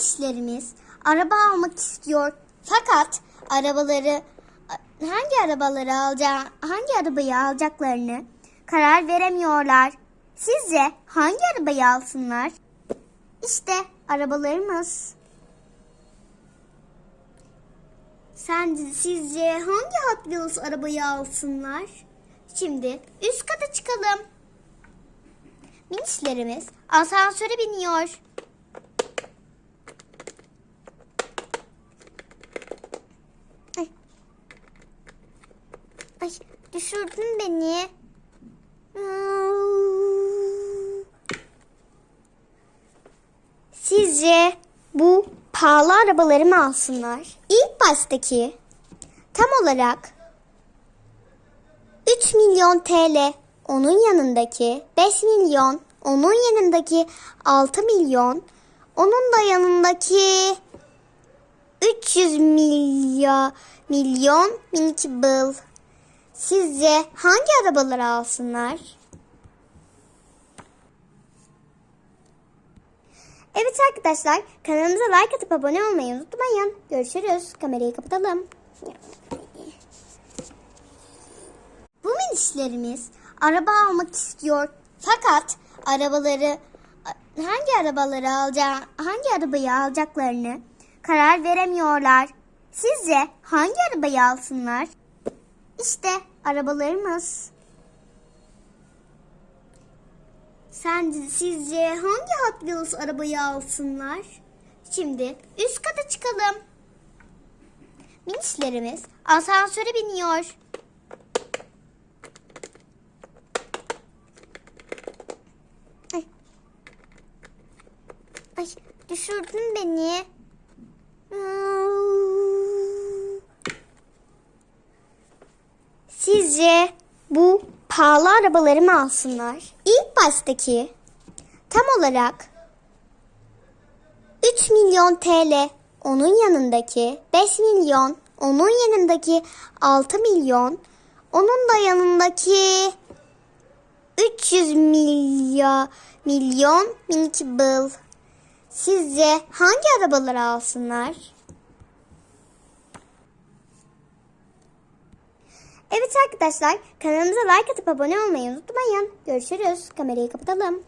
işlerimiz araba almak istiyor. Fakat arabaları hangi arabaları alacağı, hangi arabayı alacaklarını karar veremiyorlar. Sizce hangi arabayı alsınlar? İşte arabalarımız. Sence sizce hangi Hot Wheels arabayı alsınlar? Şimdi üst kata çıkalım. Minişlerimiz asansöre biniyor. Ay düşürdün beni. Sizce bu pahalı arabaları mı alsınlar? İlk baştaki tam olarak 3 milyon TL onun yanındaki 5 milyon onun yanındaki 6 milyon onun da yanındaki 300 milyon milyon minikibel. Sizce hangi arabaları alsınlar? Evet arkadaşlar kanalımıza like atıp abone olmayı unutmayın. Görüşürüz. Kamerayı kapatalım. Bu minişlerimiz araba almak istiyor. Fakat arabaları hangi arabaları alacağı, hangi arabayı alacaklarını karar veremiyorlar. Sizce hangi arabayı alsınlar? İşte arabalarımız. Sence sizce hangi Hot Wheels arabayı alsınlar? Şimdi üst kata çıkalım. Minişlerimiz asansöre biniyor. Ay. Ay düşürdün beni. Sizce bu pahalı arabaları mı alsınlar? İlk baştaki tam olarak 3 milyon TL onun yanındaki 5 milyon onun yanındaki 6 milyon onun da yanındaki 300 milyon milyon minikibel. Sizce hangi arabaları alsınlar? Evet arkadaşlar kanalımıza like atıp abone olmayı unutmayın. Görüşürüz. Kamerayı kapatalım.